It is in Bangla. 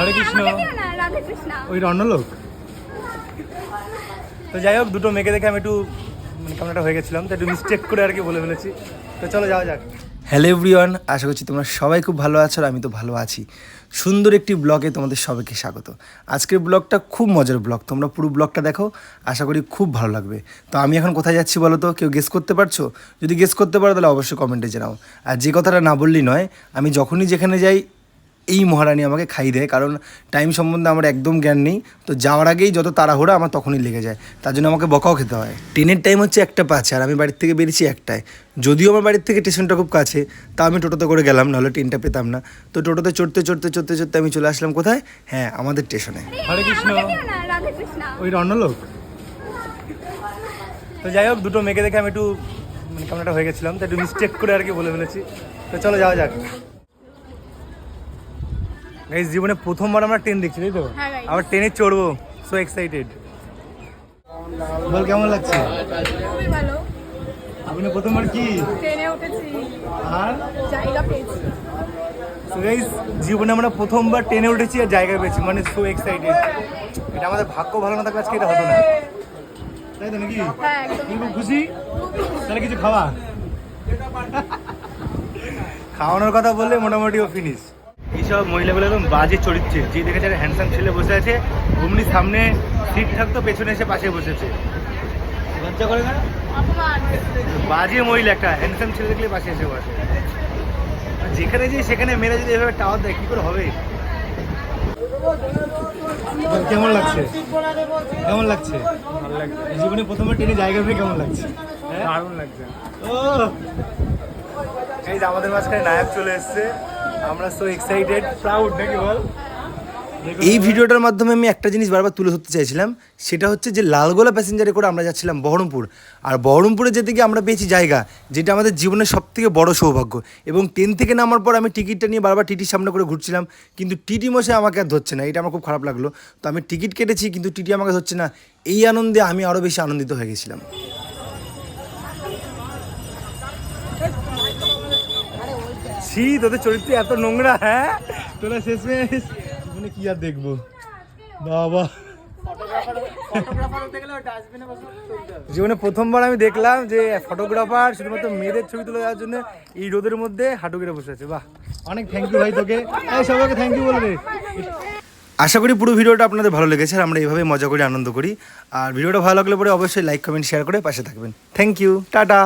হরে কৃষ্ণ। ওই অন্য লোক তো যাই হোক দুটো মেয়েকে দেখে আমি একটু মানে কেমনটা হয়ে গেছিলাম তো একটু মিস্টেক করে আর কি বলে ফেলেছি। তো চলো যাওয়া যাক। হ্যালো এভরিওয়ান আশা করছি তোমরা সবাই খুব ভালো আছো আর আমি তো ভালো আছি। সুন্দর একটি ব্লগে তোমাদের সবাইকে স্বাগত। আজকের ব্লগটা খুব মজার ব্লগ তোমরা পুরো ব্লগটা দেখো আশা করি খুব ভালো লাগবে। তো আমি এখন কোথায় যাচ্ছি বলো তো কেউ গেস করতে পারছ? যদি গেস করতে পারো তাহলে অবশ্যই কমেন্টে জানাও। আর যে কথাটা না বললেই নয় আমি যখনই যেখানে যাই এই মহারানী আমাকে খাই দেয় কারণ টাইম সম্বন্ধে আমার একদম জ্ঞান নেই। তো যাওয়ার আগেই যত তাড়াহুড়া আমার তখনই লেগে যায়। তার জন্য আমাকে বকাও খেতে হয়। ট্রেনের টাইম হচ্ছে একটা পাঁচে আর আমি বাড়ির থেকে বেরিয়েছি একটায়। যদিও আমার বাড়ির থেকে স্টেশনটা খুব কাছে তা আমি টোটোতে করে গেলাম নাহলে ট্রেনটা পেতাম না। তো টোটোতে চড়তে চড়তে চড়তে চড়তে আমি চলে আসলাম কোথায়? হ্যাঁ আমাদের স্টেশনে। হরে কৃষ্ণ। ওই অন্য লোক তো যাই হোক দুটো মেয়েকে দেখে আমি একটু মানে কেমনটা হয়ে গেছিলাম তো একটু মিস্টেক করে আর কি বলে ফেলেছি। তো চলো যাওয়া যাক। গাইস জীবনে প্রথমবার আমরা ট্রেন দেখছি তাই তো? হ্যাঁ. আবার ট্রেনে চড়বো সো এক্সাইটেড বল কেমন লাগছে? খুবই ভালো। আপনি প্রথমবার কি? ট্রেনে উঠেছি। আর? জায়গা পেয়েছি। সো জীবনে আমরা প্রথমবার ট্রেনে উঠেছি আর জায়গা পেয়েছি মানে সো এক্সাইটেড এটা আমাদের ভাগ্য ভালো না থাকলে আজকে এটা হতো না। তাই তো নাকি? হ্যাঁ তুমি খুব খুশি? তাহলে কিছু খাওয়া? খাওয়ানোর কথা বললে মোটামুটি ও ফিনিশ এইসব মহিলাগুলো একদম বাজে চরিত্রে। যে দেখেছে একটা হ্যান্ডসাম ছেলে বসে আছে অমনি সামনে সিট থাকতো পেছনে এসে পাশে বসেছে লজ্জা করে না? বাজে মহিলা একটা হ্যান্ডসাম ছেলে দেখলে পাশে এসে বসে। আর যেখানে যে সেখানে মেয়েরা যদি এভাবে টাওয়ার দেয় কি করে হবে? কেমন লাগছে? কেমন লাগছে? ভালো লাগছে জীবনে প্রথমবার ট্রেনে জায়গা পেয়ে কেমন লাগছে? দারুণ লাগছে। ও এই যে আমাদের মাঝখানে নায়ক চলে এসেছে। আমরা সো এক্সাইটেড প্রাউড নাকি বল এই ভিডিওটার মাধ্যমে আমি একটা জিনিস বারবার তুলে ধরতে চাইছিলাম, সেটা হচ্ছে যে লালগোলা প্যাসেঞ্জারে করে আমরা যাচ্ছিলাম বহরমপুর। আর বহরমপুরে যেতে গিয়ে আমরা পেয়েছি জায়গা, যেটা আমাদের জীবনের সব থেকে বড় সৌভাগ্য। এবং ট্রেন থেকে নামার পর আমি টিকিটটা নিয়ে বারবার টিটির সামনে করে ঘুরছিলাম, কিন্তু টিটি মশাই আমাকে আর ধরছে না, এটা আমার খুব খারাপ লাগল। তো আমি টিকিট কেটেছি, কিন্তু টিটি আমাকে ধরছে না। এই আনন্দে আমি আরও বেশি আনন্দিত হয়ে গেছিলাম। ছি তোদের চরিত্র এত নোংরা হ্যাঁ? তোরা শেষমেশ জীবনে কি আর দেখব? বাবা। জীবনে প্রথমবার আমি দেখলাম যে ফটোগ্রাফার শুধুমাত্র মেয়েদের ছবি তুলে দেওয়ার জন্য এই রোদের মধ্যে হাঁটু গেড়ে বসে আছে বাহ। অনেক থ্যাংক ইউ ভাই তোকে। এই সবাইকে থ্যাংক ইউ বলবে আশা করি পুরো ভিডিওটা আপনাদের ভালো লেগেছে আর আমরা এইভাবে মজা করে আনন্দ করি। আর ভিডিওটা ভালো লাগলে পরে অবশ্যই লাইক কমেন্ট শেয়ার করে পাশে থাকবেন। Thank you tata.